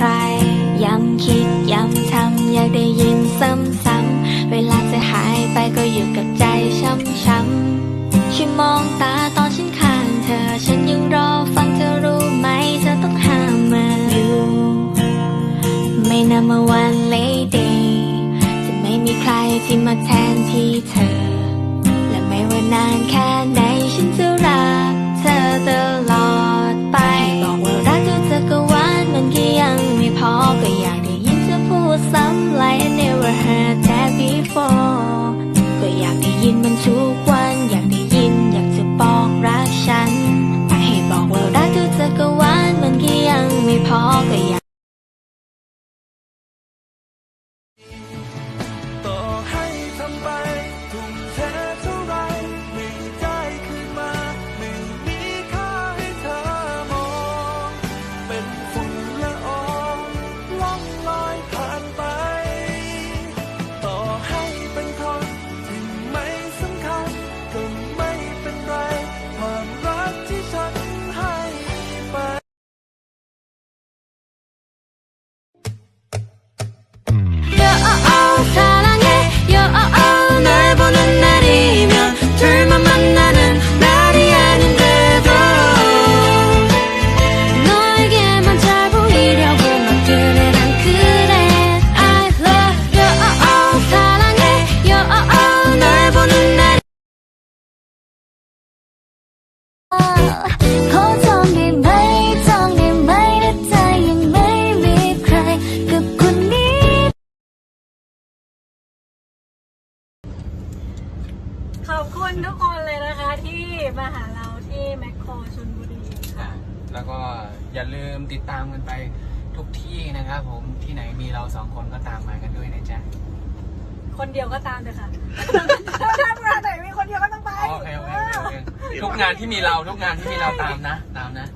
ใคร ย้ำคิดย้ำทำอยากได้ยินซ้ำๆเวลาจะหายไปก็อยู่กับใจช้ำๆช่วยมองตาตอนฉันข้างเธอ ฉันยังรอฟังเธอรู้ไหมเธอต้องห้ามมาอยู่ ไม่นำมาวันเลยดีจะไม่มีใครที่มาแทนที่เธอ และไม่ว่านานแค่ไหน พอก็อยากได้ยินเธอพูดซ้ำ like I never heard that before ก็อยากได้ยินมันทุกวัน อยากได้ยินอยากจะบอกรักฉัน ให้บอกว่ารักเธอจักรวาลมันก็ยังไม่พอก็อยาก ขอบคุณทุกคนเลยนะคะที่มาหาเราที่แมคโครชนบุรีค่ะ แล้วก็อย่าลืมติดตามกันไปทุกที่นะครับผมที่ไหนมีเราสองคนก็ตามมากันด้วยนะจ๊ะ คนเดียวก็ตามเลยค่ะ ถ้างานไหนมีคนเดียวก็ต้องไปโอเคโอเคโอเคทุกงานที่มีเราทุกงานที่มีเราตามนะ ตามนะ